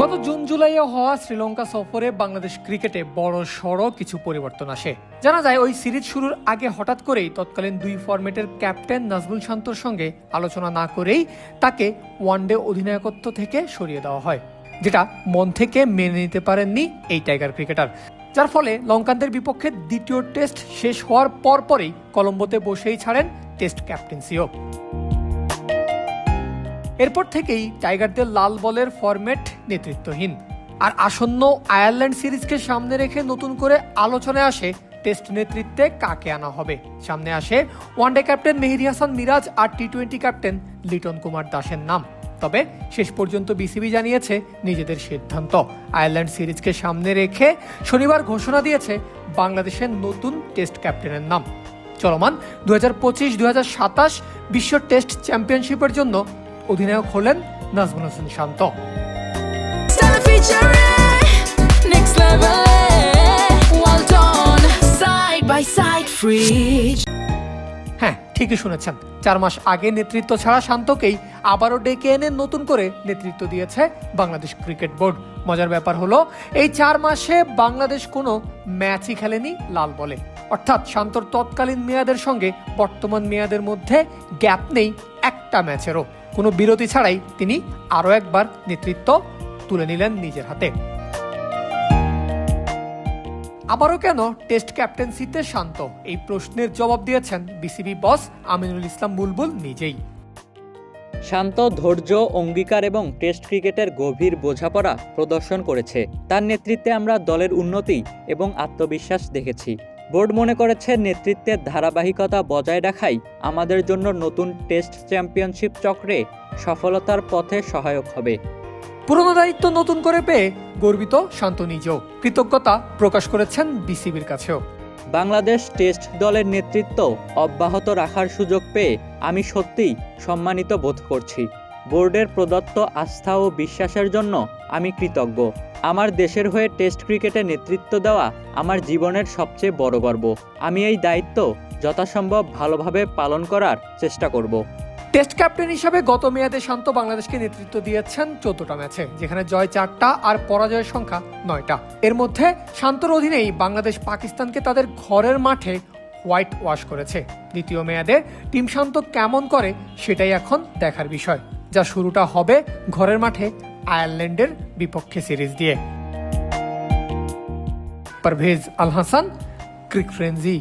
গত জুন জুলাইয়ে হওয়া শ্রীলঙ্কা সফরে বাংলাদেশ ক্রিকেটে বড় সড় কিছু পরিবর্তন আসে। জানা যায়, ওই সিরিজ শুরুর আগে হঠাৎ করেই তৎকালীন দুই ফরম্যাটের ক্যাপ্টেন নাজমুল শান্তর সঙ্গে আলোচনা না করেই তাকে ওয়ানডে অধিনায়কত্ব থেকে সরিয়ে দেওয়া হয়, যেটা মন থেকে মেনে নিতে পারেননি এই টাইগার ক্রিকেটার। যার ফলে লঙ্কানদের বিপক্ষে দ্বিতীয় টেস্ট শেষ হওয়ার পরপরই কলম্বোতে বসেই ছাড়েন টেস্ট ক্যাপ্টেন্সিও। এরপর থেকেই টাইগারদের লাল বলের ফরম্যাট নেতৃত্বহীন। আর আসন্ন আয়ারল্যান্ড সিরিজকে সামনে রেখে নতুন করে আলোচনায় আসে টেস্ট নেতৃত্বে কাকে আনা হবে। সামনে আসে one day captain Mehedi Hasan Miraz আর T twenty captain Liton Kumar দাসের নাম। তবে শেষ পর্যন্ত বিসিবি জানিয়েছে নিজেদের সিদ্ধান্ত। আয়ারল্যান্ড সিরিজকে সামনে রেখে শনিবার ঘোষণা দিয়েছে বাংলাদেশের নতুন টেস্ট ক্যাপ্টেনের নাম। চলমান দু হাজার পঁচিশ দু হাজার সাতাশ বিশ্ব টেস্ট চ্যাম্পিয়নশিপের জন্য অধিনায়ক হলেন নাজমুল হোসেন শান্ত. হ্যাঁ ঠিকই শুনেছেন। চার মাস আগে নেতৃত্ব ছাড়া শান্তকেই আবারও ডেকে এনে নতুন করে নেতৃত্ব দিয়েছে বাংলাদেশ ক্রিকেট বোর্ড। মজার ব্যাপার হলো এই চার মাসে বাংলাদেশ কোনো ম্যাচই খেলেনি লাল বলে। অর্থাৎ শান্তর তৎকালীন মেয়াদের সঙ্গে বর্তমান মেয়াদের মধ্যে গ্যাপ নেই একটা ম্যাচেরও। কোনো বিরতি ছাড়াই তিনি আরও একবার নেতৃত্ব তুলে নিলেন নিজের হাতে। আবারও কেন টেস্ট ক্যাপ্টেন্সিতে শান্ত? এই প্রশ্নের জবাব দিয়েছেন বিসিবি বস আমিনুল ইসলাম বুলবুল নিজেই। শান্ত, ধৈর্য, অঙ্গীকার এবং টেস্ট ক্রিকেটের গভীর বোঝাপড়া প্রদর্শন করেছে। তার নেতৃত্বে আমরা দলের উন্নতি এবং আত্মবিশ্বাস দেখেছি। বোর্ড মনে করেছে নেতৃত্বের ধারাবাহিকতা বজায় রাখাই আমাদের জন্য নতুন টেস্ট চ্যাম্পিয়নশিপ চক্রে সফলতার পথে সহায়ক হবে। পুরনো দায়িত্ব নতুন করে পেয়ে গর্বিত শান্ত নিজেও। কৃতজ্ঞতা প্রকাশ করেছেন বিসিবির কাছেও। বাংলাদেশ টেস্ট দলের নেতৃত্ব অব্যাহত রাখার সুযোগ পেয়ে আমি সত্যিই সম্মানিত বোধ করছি। বোর্ডের প্রদত্ত আস্থা ও বিশ্বাসের জন্য আমি কৃতজ্ঞ। আমার দেশের হয়ে টেস্ট ক্রিকেটে নেতৃত্ব দেওয়া আমার জীবনের সবচেয়ে বড় গর্ব। আমি এই দায়িত্ব যথাসম্ভব ভালোভাবে পালন করার চেষ্টা করব। টেস্ট ক্যাপ্টেন হিসাবে গত মেয়াদে শান্ত বাংলাদেশকে নেতৃত্ব দিয়েছেন চোদ্দটা ম্যাচে, যেখানে জয় চারটা আর পরাজয়ের সংখ্যা নয়টা। এর মধ্যে শান্তর অধীনেই বাংলাদেশ পাকিস্তানকে তাদের ঘরের মাঠে হোয়াইট ওয়াশ করেছে। দ্বিতীয় মেয়াদে টিম শান্ত কেমন করে সেটাই এখন দেখার বিষয়। যা শুরুটা হবে ঘরের মাঠে আয়ারল্যান্ডের বিপক্ষে সিরিজ দিয়ে পারভেজ আল হাসান ক্রিক ফ্রেন্জি